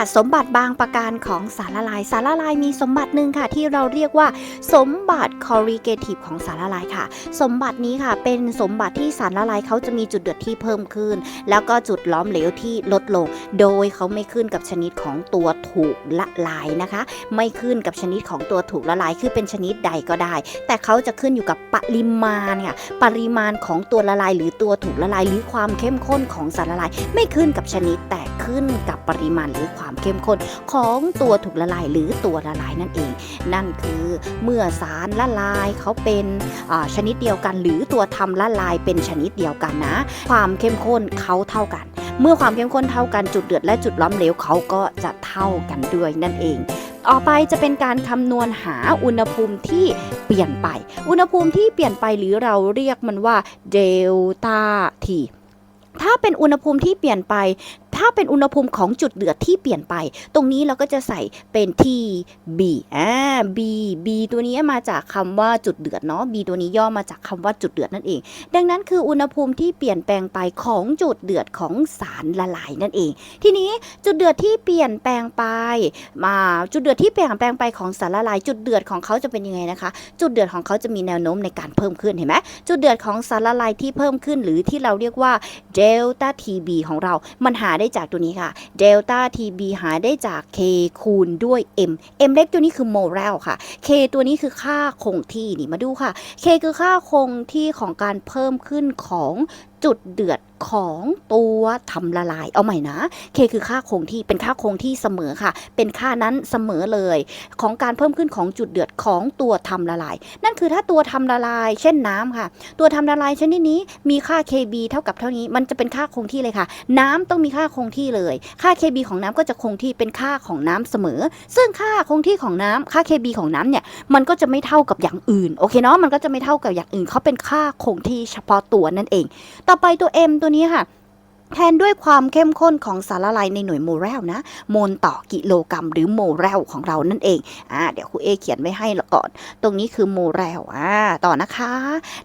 อะสมบัติบางประการของสารละลาย สารละลายมีสมบัติหนึ่งค่ะ ที่เราเรียกว่า สมบัติ corrugative ของสารละลายค่ะ สมบัตินี้ค่ะ เป็นสมบัติที่สารละลายเขาจะมีจุดเดือดที่เพิ่มขึ้น แล้วก็จุดล้อมเหลวที่ลดลง โดยเขาไม่ขึ้นกับชนิดของตัวถูกละลายนะคะ ไม่ขึ้นกับชนิดของตัวถูกละลายคือเป็นชนิดใดก็ได้ แต่เขาจะขึ้นอยู่กับปริมาณค่ะปริมาณของตัวละลาย หรือตัวถูกละลาย หรือความเข้มข้นของสารละลาย ไม่ขึ้นกับชนิดแต่ขึ้นกับปริมาณหรือความความเข้มข้นของตัวถูกละลายหรือตัวละลายนั่นเอง นั่นคือเมื่อสารละลายเขาเป็นชนิดเดียวกัน หรือตัวทำละลายเป็นชนิดเดียวกันนะ ความเข้มข้นเขาเท่ากัน เมื่อความเข้มข้นเท่ากันจุดเดือดและจุดล้อมเหลวเขาก็จะเท่ากันด้วยนั่นเองต่อไปจะเป็นการคำนวณหาอุณหภูมิที่เปลี่ยนไป อุณหภูมิที่เปลี่ยนไปหรือเราเรียกมันว่าเดลต้าทีถ้าเป็นอุณหภูมิที่เปลี่ยนไป ถ้าเป็นอุณหภูมิของจุดเดือดที่เปลี่ยนไป ตรงนี้เราก็จะใส่เป็นที่ B อ่า B B ตัวนี้มาจากคำว่าจุดเดือดเนาะ B ตัวนี้ย่อมาจากคำว่าจุดเดือดนั่นเอง ดังนั้นคืออุณหภูมิที่เปลี่ยนแปลงไปของจุดเดือดของสารละลายนั่นเอง ทีนี้จุดเดือดที่เปลี่ยนแปลงไปมาจุดเดือดที่เปลี่ยนแปลงไปของสารละลาย จุดเดือดของเขาจะเป็นยังไงนะคะ จุดเดือดของเขาจะมีแนวโน้มในการเพิ่มขึ้นเห็นไหมจุดเดือดของสารละลายที่เพิ่มขึ้นหรือที่เราเรียกว่าเดลต้าทีบีของเรา มันหาได้จากตัวนี้ค่ะเดลต้าทีบีหาได้จาก K คูณด้วย M M เล็กตัวนี้คือโมเรลค่ะ K ตัวนี้คือค่าคงที่นี่มาดูค่ะ K คือค่าคงที่ของการเพิ่มขึ้นของ จุดเดือดของตัวทำละลาย เอาใหม่นะ K คือค่าคงที่ เป็นค่าคงที่เสมอค่ะ เป็นค่านั้นเสมอเลย ของการเพิ่มขึ้นของจุดเดือดของตัวทำละลาย นั่นคือถ้าตัวทำละลาย เช่นน้ำค่ะ ตัวทำละลายชนิดนี้มีค่า KB เท่ากับเท่านี้ มันจะเป็นค่าคงที่เลยค่ะ น้ำต้องมีค่าคงที่เลย ค่า KB ของน้ำก็จะคงที่เป็นค่าของน้ำเสมอ ซึ่งค่าคงที่ของน้ำค่า KB ของน้ำเนี่ย มันก็จะไม่เท่ากับอย่างอื่น โอเคเนาะ มันก็จะไม่เท่ากับอย่างอื่น เขาเป็นค่าคงที่เฉพาะตัวนั่นเองต่อไปตัว M ตัวนี้ค่ะ แทนด้วยความเข้มข้นของสารละลายในหน่วยโมเรลนะโมลต่อกิโลกรัมหรือโมเรลของเรานั่นเองอ่าเดี๋ยวครูเอเขียนไว้ให้ละก่อน ตรงนี้คือโมเรลอ่าต่อนะคะ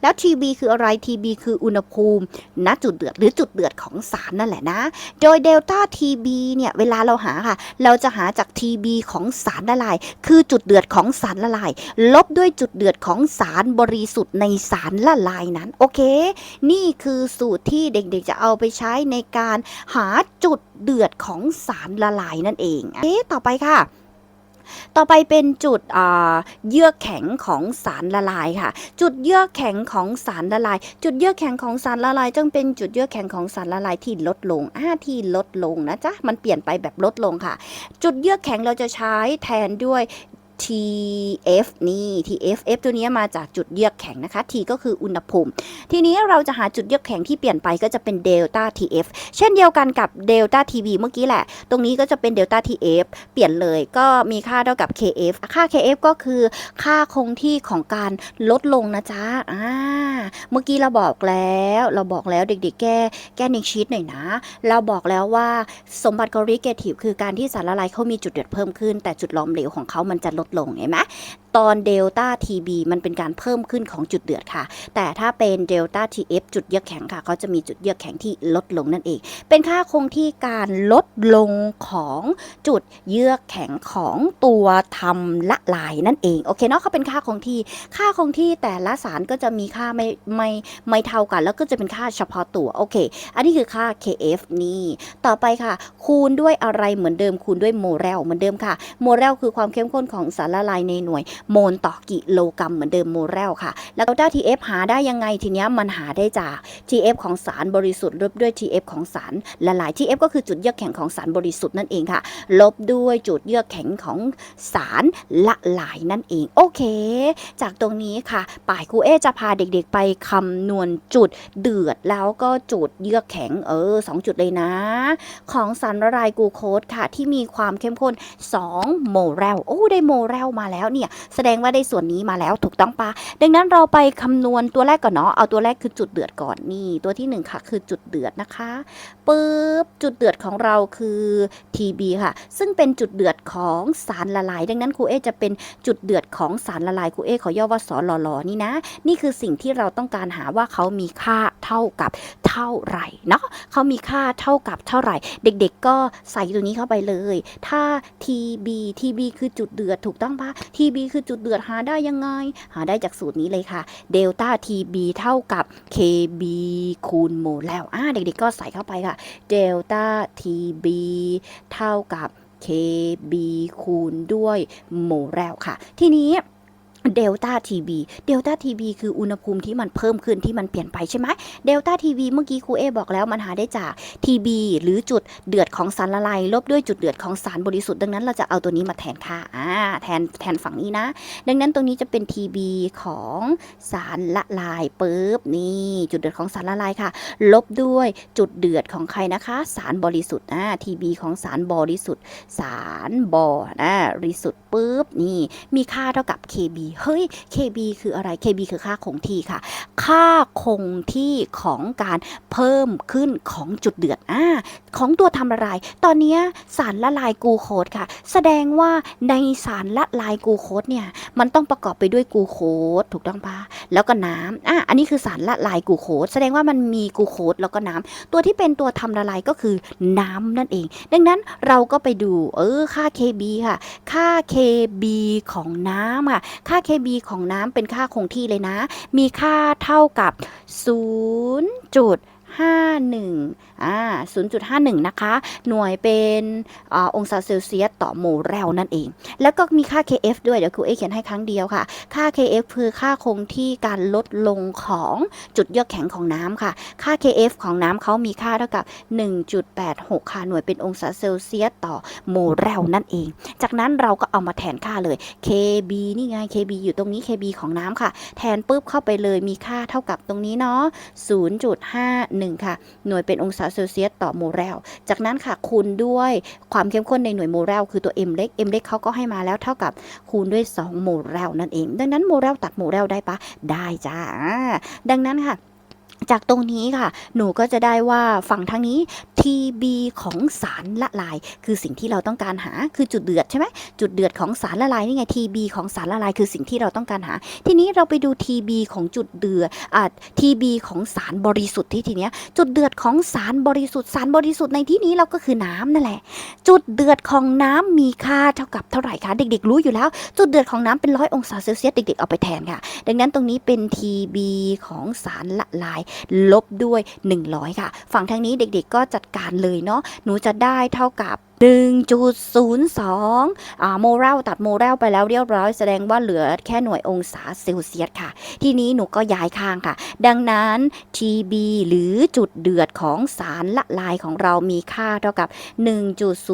แล้ว TB คืออะไร TB คืออุณหภูมิณจุดเดือดหรือจุดเดือดของสารนั่นแหละนะ โดยเดลต้า TB เนี่ยเวลาเราหาค่ะ เราจะหาจาก TB ของสารละลาย คือจุดเดือดของสารละลาย ลบด้วยจุดเดือดของสารบริสุทธิ์ในสารละลายนั้นโอเค นี่คือสูตรที่เด็กๆจะเอาไปใช้ในการหาจุดเดือดของสารละลายนั่นเอง เอ๊ะ ต่อไปค่ะต่อไปเป็นจุดเยื่อแข็งของสารละลายค่ะ จุดเยื่อแข็งของสารละลาย จุดเยื่อแข็งของสารละลายจึงเป็นจุดเยื่อแข็งของสารละลายที่ลดลงอ่าที่ลดลงนะจ๊ะมันเปลี่ยนไปแบบลดลงค่ะ จุดเยื่อแข็งเราจะใช้แทนด้วย TF นี่ TF F ตัวนี้มาจากจุดเยือกแข็งนะคะ T ก็คืออุณหภูมิ ทีนี้เราจะหาจุดเยือกแข็งที่เปลี่ยนไปก็จะเป็นเดลต้า TF เช่นเดียวกันกับเดลต้า TB เมื่อกี้แหละ ตรงนี้ก็จะเป็นเดลต้า TF เปลี่ยนเลยก็มีค่าเท่ากับ KF ค่า KF ก็คือค่าคงที่ของการลดลงนะจ๊ะอ่าเมื่อกี้เราบอกแล้ว เราบอกแล้วเด็กๆ แก้แก้นิกชีตหน่อยนะ เราบอกแล้วว่าสมบัติ corrugative คือการที่สารละลายเขามีจุดเดือดเพิ่มขึ้น แต่จุดล้อมเหลวของเขามันจะลดดลงเห็นไหม ตอนเดลต้า TB มันเป็นการเพิ่มขึ้นของจุดเดือดค่ะ แต่ถ้าเป็นเดลต้า TF จุดเยือกแข็งค่ะเขาจะมีจุดเยือกแข็งที่ลดลงนั่นเอง เป็นค่าคงที่การลดลงของจุดเยือกแข็งของตัวทำละลายนั่นเองโอเคเนาะเขาเป็นค่าคงที่ค่าคงที่แต่ละสารก็จะมีค่าไม่ไม่ไม่เท่ากัน แล้วก็จะเป็นค่าเฉพาะตัวโอเค อันนี้คือค่า KF นี่ต่อไปค่ะ คูณด้วยอะไรเหมือนเดิมคูณด้วยโมเรลเหมือนเดิมค่ะโมเรลคือความเข้มข้นของสารละลายในหน่วยโมลต่อกิโลกรัมเหมือนเดิมโมเรลค่ะ แล้วได้ TF หาได้ยังไงทีเนี้ยมันหาได้จาก TF ของสารบริสุทธิ์ลบด้วย TF ของสารละลาย TF ก็คือจุดเยือกแข็งของสารบริสุทธิ์นั่นเองค่ะ ลบด้วยจุดเยือกแข็งของสารละลายนั่นเองโอเค จากตรงนี้ค่ะป่ายครูเอจะพาเด็กๆไปคำนวณจุดเดือดแล้วก็จุดเยือกแข็งเออสองจุดเลยนะ ของสารละลายกูโคสค่ะที่มีความเข้มข้น 2 โมเรลโอ้ได้โมเรลมาแล้วเนี่ยแสดงว่าได้ส่วนนี้มาแล้วถูกต้องปะดังนั้นเราไปคำนวณตัวแรกก่อนเนาะเอาตัวแรกคือจุดเดือดก่อนนี่ ตัวที่หนึ่งค่ะ คือจุดเดือดนะคะปึ๊บจุดเดือดของเราคือ TB ค่ะ ซึ่งเป็นจุดเดือดของสารละลาย ดังนั้นครูเอจะเป็นจุดเดือดของสารละลายครูเอขอย่อว่าสอลอลอนี่นะ นี่คือสิ่งที่เราต้องการหาว่าเขามีค่าเท่ากับเท่าไหร่เนาะเขามีค่าเท่ากับเท่าไหร่ เด็กๆ ก็ใส่ตัวนี้เข้าไปเลย ถ้า TB TB คือจุดเดือดถูกต้องปะ TB คือจุดเดือดหาได้ยังไง หาได้จากสูตรนี้เลยค่ะเดลต้า TB เท่ากับ KB คูณโมแล้วอ่าเด็กๆก็ใส่เข้าไปค่ะเดลต้า TB เท่ากับ KB คูณด้วยโมแล้วค่ะ ทีนี้ เดลต้าทีบีเดลต้าทีบีคืออุณหภูมิที่มันเพิ่มขึ้นที่มันเปลี่ยนไปใช่ไหมเดลต้าทีบีเมื่อกี้ครูเอบอกแล้วมันหาได้จาก TB หรือจุดเดือดของสารละลายลบด้วยจุดเดือดของสารบริสุทธิ์ดังนั้นเราจะเอาตัวนี้มาแทนค่าอ่าแทนแทนฝั่งนี้นะ ดังนั้นตรงนี้จะเป็น TB ของสารละลายปุ๊บนี่จุดเดือดของสารละลายค่ะ ลบด้วยจุดเดือดของใครนะคะ สารบริสุทธิ์อ่า TB ของสารบริสุทธิ์ สารบอนะบริสุทธิ์ปุ๊บนี่มีค่าเท่ากับ KB เฮ้ย KB คืออะไร KB คือค่าคงที่ค่ะ ค่าคงที่ของการเพิ่มขึ้นของจุดเดือดอ่าของตัวทำละลาย ตอนนี้สารละลายกูโคสค่ะ แสดงว่าในสารละลายกูโคสเนี่ย มันต้องประกอบไปด้วยกูโคสถูกต้องปะแล้วก็น้ำอะอันนี้คือสารละลายกูโคสแสดงว่ามันมีกูโคสแล้วก็น้ำตัวที่เป็นตัวทำละลายก็คือน้ำนั่นเอง ดังนั้นเราก็ไปดู เออ ค่า KB ค่ะ ค่า KB ของน้ำค่ะ ค่า KB ของน้ำเป็นค่าคงที่เลยนะ มีค่าเท่ากับ 0.51อ่า0.51 นะคะ หน่วยเป็นอองศาเซลเซียสต่อโมลแรลนั่นเอง แล้วก็มีค่า KF ด้วย เดี๋ยวครูเอเขียนให้ครั้งเดียวค่ะ ค่า KF คือค่าคงที่การลดลงของจุดเยือกแข็งของน้ำค่ะ ค่า KF ของน้ำเขามีค่าเท่ากับ 1.86 ค่ะ หน่วยเป็นองศาเซลเซียสต่อโมลแรลนั่นเอง จากนั้นเราก็เอามาแทนค่าเลย KB นี่ไง KB อยู่ตรงนี้ KB ของน้ำค่ะ แทนปุ๊บเข้าไปเลยมีค่าเท่ากับตรงนี้เนาะ0.51 ค่ะ หน่วยเป็นองศาเซลเซียสต่อโมลแรลจากนั้นค่ะคูณด้วยความเข้มข้นในหน่วยโมลแรลคือตัว m เล็ก m เล็กเขาก็ให้มาแล้วเท่ากับคูณด้วย 2 โมลแรลนั่นเอง ดังนั้นโมลแรลตัดโมลแรลได้ปะได้จ้าดังนั้นค่ะ จากตรงนี้ค่ะ หนูก็จะได้ว่าฝั่งทางนี้ TB ของสารละลาย คือสิ่งที่เราต้องการหาคือจุดเดือดใช่ไหมจุดเดือดของสารละลายนี่ไง TB ของสารละลายคือสิ่งที่เราต้องการหา ทีนี้เราไปดู TB ของจุดเดือดอ่า TB ของสารบริสุทธิ์ที่ทีเนี้ยจุดเดือดของสารบริสุทธิ์สารบริสุทธิ์ในที่นี้เราก็คือน้ำนั่นแหละ จุดเดือดของน้ำมีค่าเท่ากับเท่าไหร่คะเด็กๆ รู้อยู่แล้ว จุดเดือดของน้ำเป็นร้อยองศาเซลเซียสเด็กๆเอาไปแทนค่ะ ดังนั้นตรงนี้เป็น TB ของสารละลายลบด้วย 100 ค่ะ ฝั่งทางนี้เด็กๆก็จัดการเลยเนาะหนูจะได้เท่ากับ1.02อ่าโมรัลตัดโมรัลไปแล้วเรียบร้อยแสดงว่าเหลือแค่หน่วยองศาเซลเซียสค่ะ ทีนี้หนูก็ย้ายข้างค่ะ ดังนั้น TB หรือจุดเดือดของสารละลายของเรามีค่าเท่ากับ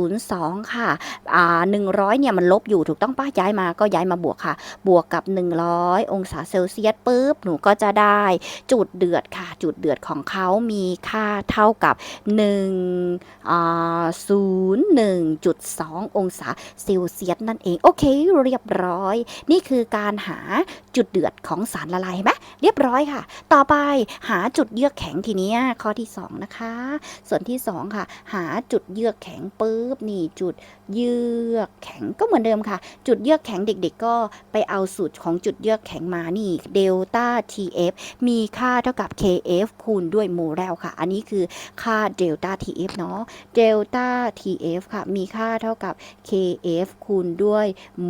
1.02 ค่ะอ่า100 เนี่ยมันลบอยู่ถูกต้องป้าย้ายมาก็ย้ายมาบวกค่ะ บวกกับ 100 องศาเซลเซียสปุ๊บหนูก็จะได้จุดเดือดค่ะ จุดเดือดของเขามีค่าเท่ากับ1อ่า 1.2 องศาเซลเซียสนั่นเอง โอเค เรียบร้อย นี่คือการหาจุดเดือดของสารละลายเห็นไหมเรียบร้อยค่ะ ต่อไปหาจุดเยือกแข็งทีนี้ข้อที่ 2 นะคะ ส่วนที่ 2 ค่ะ หาจุดเยือกแข็งปุ๊บนี่จุดเยือกแข็งก็เหมือนเดิมค่ะ จุดเยือกแข็งเด็ก ๆ ก็ไปเอาสูตรของจุดเยือกแข็งมานี่เดลต้า TF มีค่าเท่ากับ KF คูณด้วยโมลแรลค่ะ อันนี้คือค่าเดลต้า TF เนาะเดลต้า TF ค่ะ มีค่าเท่ากับ KF คูณด้วย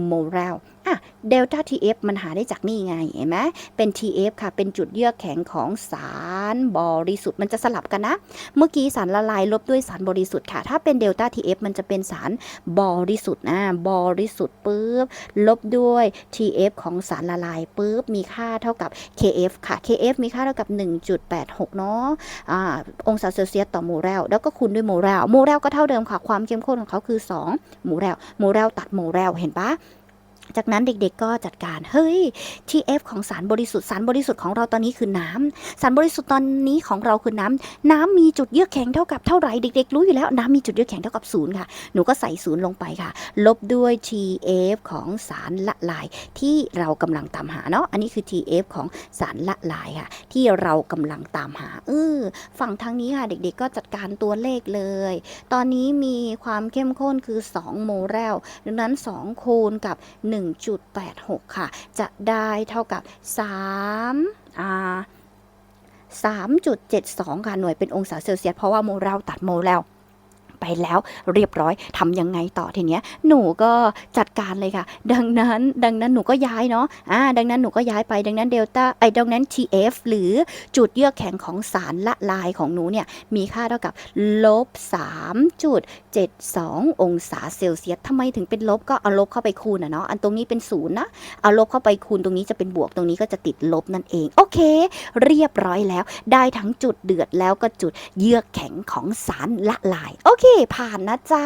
โมลแรลอะเดลต้า TF มันหาได้จากนี่ไงเห็นไหมเป็น TF ค่ะ เป็นจุดเยือกแข็งของสารบริสุทธิ์มันจะสลับกันนะ เมื่อกี้สารละลายลบด้วยสารบริสุทธิ์ค่ะ ถ้าเป็นเดลต้า TF มันจะเป็นสารบริสุทธิ์นะบริสุทธิ์ปุ๊บลบด้วย TF ของสารละลายปุ๊บมีค่าเท่ากับ KF ค่ะ KF มีค่าเท่ากับ 1.86 เนาะอ่าองศาเซลเซียสต่อโมลแรลแล้วก็คูณด้วยโมลแรลโมลแรลก็เท่าเดิมค่ะความเข้มข้นของเขาคือ 2 โมลแรลโมลแรลตัดโมลแรลเห็นปะ จากนั้นเด็กๆก็จัดการ เฮ้ย TF ของสารบริสุทธิ์สารบริสุทธิ์ของเราตอนนี้คือน้ำสารบริสุทธิ์ตอนนี้ของเราคือน้ำน้ำมีจุดเยือกแข็งเท่ากับเท่าไหร่เด็กๆ รู้อยู่แล้วน้ำมีจุดเยือกแข็งเท่ากับศูนย์ค่ะ หนูก็ใส่ศูนย์ลงไปค่ะ ลบด้วย TF ของสารละลายที่เรากำลังตามหาเนาะ อันนี้คือ TF ของสารละลายค่ะ ที่เรากำลังตามหา เออฝั่งทางนี้ค่ะ เด็กๆ ก็จัดการตัวเลขเลย ตอนนี้มีความเข้มข้นคือ 2 โมลดังนั้น 2 คูณกับ1.86 ค่ะ จะได้เท่ากับ3อ่า3.72 ค่ะ หน่วยเป็นองศาเซลเซียส เพราะว่าโมเลตัดโมล ไปแล้วเรียบร้อยทำยังไงต่อทีเนี้ยหนูก็จัดการเลยค่ะ ดังนั้นดังนั้นหนูก็ย้ายเนาะอ่าดังนั้นหนูก็ย้ายไปดังนั้นเดลต้าไอ้ดังนั้น TF หรือจุดเยือกแข็งของสารละลายของหนูเนี่ยมีค่าเท่ากับลบ3.72 องศาเซลเซียสทำไมถึงเป็นลบก็เอาลบเข้าไปคูณอะเนาะอันตรงนี้เป็นศูนย์นะเอาลบเข้าไปคูณตรงนี้จะเป็นบวกตรงนี้ก็จะติดลบนั่นเอง โอเค เรียบร้อยแล้ว ได้ทั้งจุดเดือดแล้วก็จุดเยือกแข็งของสารละลาย โอเคผ่านนะจ๊ะ